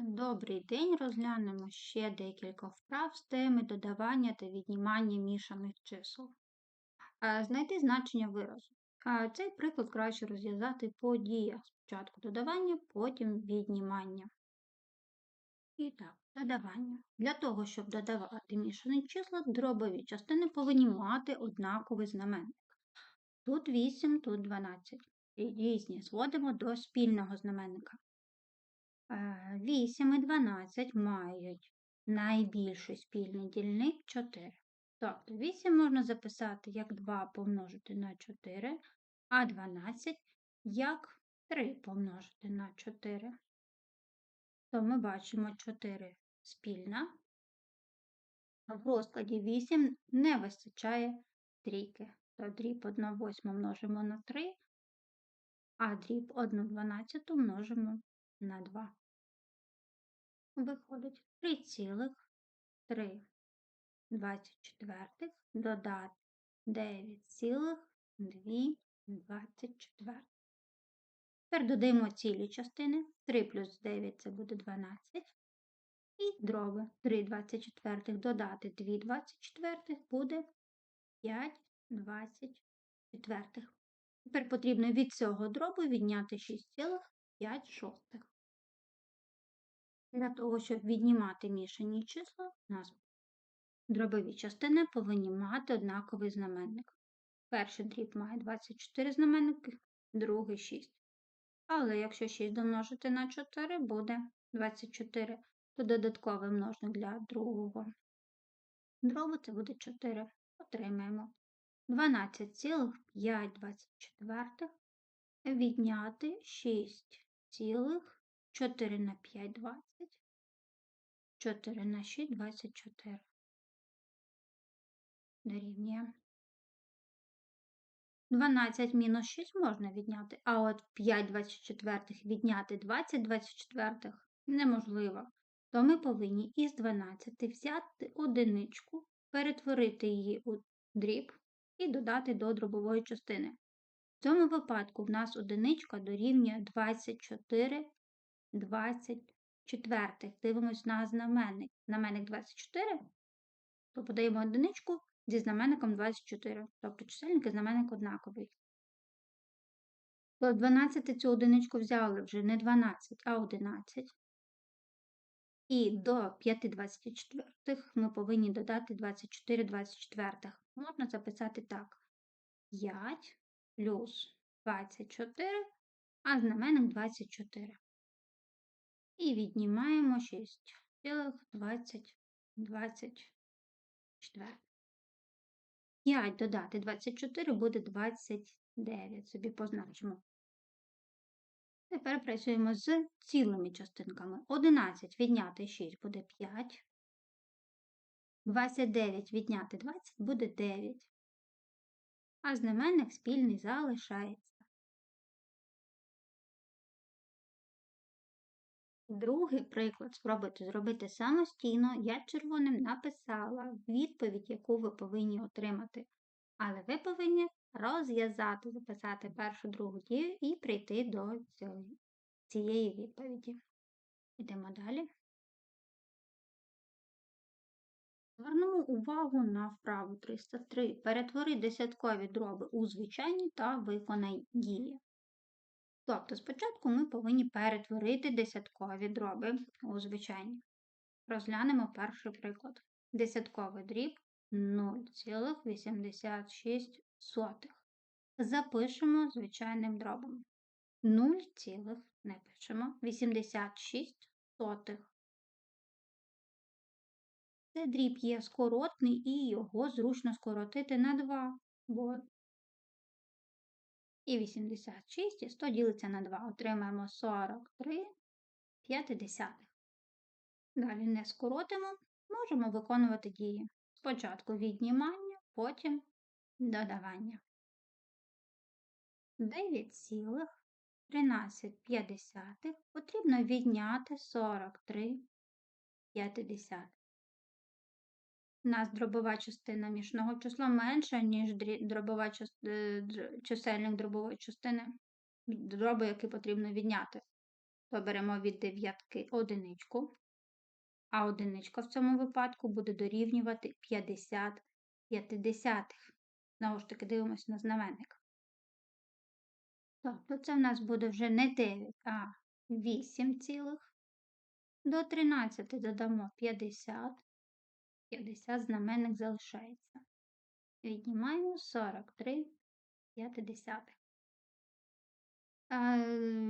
Добрий день! Розглянемо ще декілька вправ з теми додавання та віднімання мішаних чисел. Знайти значення виразу. Цей приклад краще розв'язати по діях. Спочатку додавання, потім віднімання. І так, додавання. Для того, щоб додавати мішані числа, дробові частини повинні мати однаковий знаменник. Тут 8, тут 12. І різні зводимо до спільного знаменника. 8 і 12 мають найбільший спільний дільник 4. Тобто 8 можна записати як 2 помножити на 4, а 12 як 3 помножити на 4. То ми бачимо 4 спільна. В розкладі 8 не вистачає трійки. То дріб 1 восьму множимо на 3, а дріб 1 дванадцяту множимо на 2 виходить 3,3 24 додати 9,2 24. Тепер додаємо цілі частини. 3 плюс 9 це буде 12. І дроби 3 24 додати 2 24 буде 5 24. Тепер потрібно від цього дробу відняти 6,5 шостих. Для того, щоб віднімати мішані числа, нас дробові частини повинні мати однаковий знаменник. Перший дріб має 24 знаменники, другий 6. Але якщо 6 домножити на 4, буде 24, то додатковий множник для другого дробу це буде 4. Отримаємо 12,524 відняти 6,5. 4 на 5 20, 4 на 6 24. Дорівнює. 12 мінус 6 можна відняти, а от 5 24 відняти 20 24 неможливо. То ми повинні із 12 взяти одиничку, перетворити її у дріб і додати до дробової частини. В цьому випадку в нас одиничка дорівнює 24 24. Дивимось на знаменник. Знаменник 24, то подаємо одиничку зі знаменником 24. Тобто чисельник і знаменник однаковий. То 12 цю одиничку взяли вже не 12, а 11. І до 5 24 ми повинні додати 24 24. Можна записати так: 5 плюс 24, а знаменник 24. І віднімаємо 6,2024. 5 додати 24 буде 29. Собі позначимо. Тепер працюємо з цілими частинками. 11 відняти 6 буде 5. 29 відняти 20 буде 9. А знаменник спільний залишається. Другий приклад спробуйте зробити самостійно. Я червоним написала відповідь, яку ви повинні отримати. Але ви повинні розв'язати, записати першу другу дію і прийти до цієї відповіді. Йдемо далі. Звернемо увагу на вправу 303. Перетвори десяткові дроби у звичайні та виконай дії. Тобто спочатку ми повинні перетворити десяткові дроби у звичайні. Розглянемо перший приклад. Десятковий дріб 0,86. Запишемо звичайним дробом. 0, не пишемо, 86 сотих. Це дріб є скоротний і його зручно скоротити на 2, бо і 86 і 100 ділиться на 2. Отримаємо 43 п'ятидесятих. Далі не скоротимо, можемо виконувати дії. Спочатку віднімання, потім додавання. 9,13 потрібно відняти 43 п'ятидесятих. У нас дробова частина мішного числа менша, ніж дробова е, чисельник дробової частини, дроби, які потрібно відняти. то беремо від дев'ятки одиничку, а одиничка в цьому випадку буде дорівнювати 50 п'ятидесятих. Знову ж таки, дивимось на знаменник. Тобто це в нас буде вже не 9, а 8 цілих. До 13 додамо 50. 50 знаменник залишається. Віднімаємо 43 п'ятидесятих.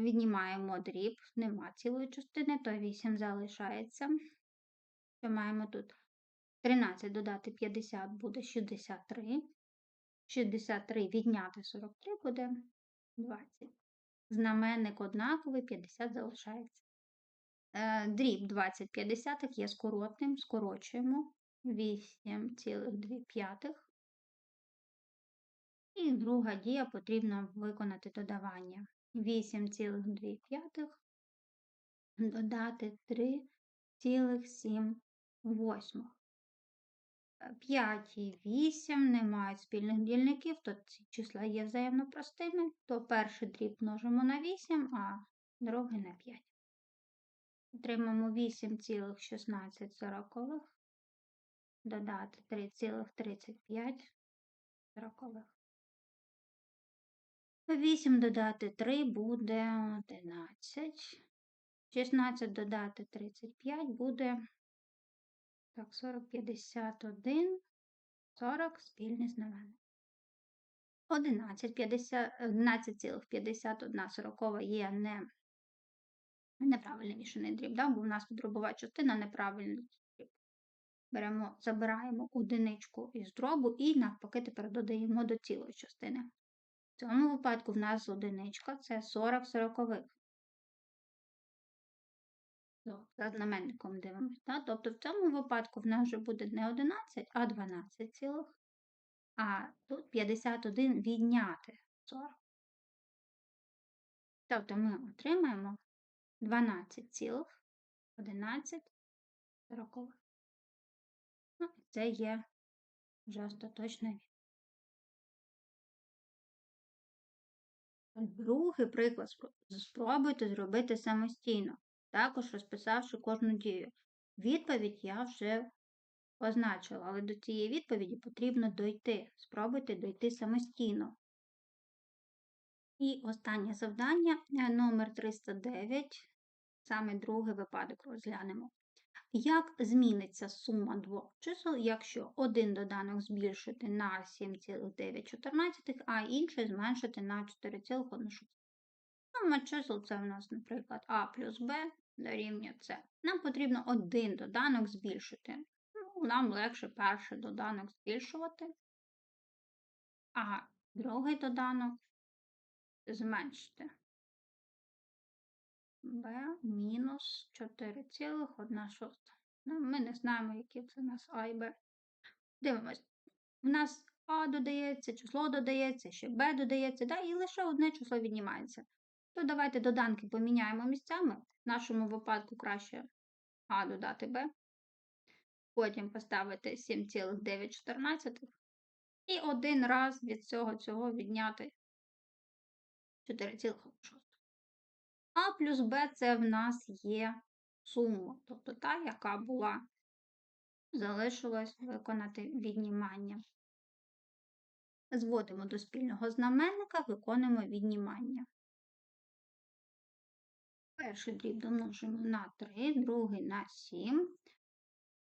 Віднімаємо дріб, нема цілої частини, то 8 залишається. Що маємо тут? 13 додати 50 буде 63. 63 відняти 43 буде 20. Знаменник однаковий, 50 залишається. Е, дріб 20 50 є скоротним, скорочуємо 8,2. І друга дія потрібно виконати додавання. 8,2 додати 3,7 5 і 8 не мають спільних дільників, то ці числа є взаємно простими, то перший дріб множимо на 8, а другий на 5. Отримаємо 8,16 додати 3,35 сорокових. 8 додати 3 буде 11. 16 додати 35 буде так, 40, 51, 40 спільний знаменник. 11,51 сорокова є не неправильний мішаний дріб, да? бо в нас тут дробова частина неправильний дріб. Беремо, забираємо одиничку із дробу і навпаки тепер додаємо до цілої частини. В цьому випадку в нас одиничка це 40 сорокових. За знаменником дивимося. Да? Тобто в цьому випадку в нас вже буде не 11, а 12 цілих. А тут 51 відняти 40. Тобто ми отримаємо 12 цілих 11 сорокових. Ну, це є вже остаточна. Другий приклад спробуйте зробити самостійно, також розписавши кожну дію. Відповідь я вже позначила, але до цієї відповіді потрібно дойти. Спробуйте дойти самостійно. І останнє завдання е, номер 309, саме другий випадок розглянемо. Як зміниться сума двох чисел, якщо один доданок збільшити на 7,914, а інший зменшити на 4,1? Сума чисел це в нас, наприклад, А плюс Б дорівнює С. Нам потрібно один доданок збільшити. Ну, Нам легше перший доданок збільшувати, а другий доданок зменшити b мінус 4,1 Ну, Ми не знаємо, які це у нас А і Б. Дивимось. У нас А додається, число додається, ще Б додається, да, і лише одне число віднімається. То давайте доданки поміняємо місцями. В нашому випадку краще А додати Б. Потім поставити 7,914. І один раз від цього цього відняти 4,6. А плюс Б це в нас є сума, тобто та, яка була, залишилось виконати віднімання. Зводимо до спільного знаменника, виконуємо віднімання. Перший дріб домножимо на 3, другий на 7.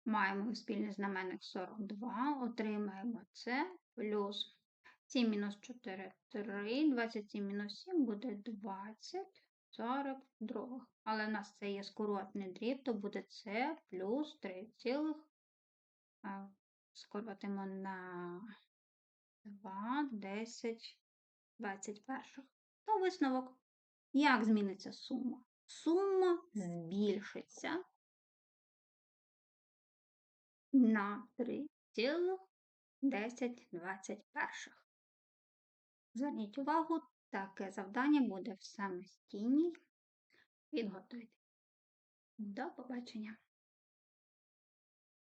Маємо спільний знаменник 42, отримаємо це плюс 7 мінус 4 3, 27 мінус 7 буде 20. 42. Але в нас це є скоротний дріб, то буде С плюс 3 цілих. Скоротимо на 2, 10, 21. То висновок. Як зміниться сума? Сума збільшиться на 3,1021. Зверніть увагу, Таке завдання буде в самостійній. Підготуйте. До побачення!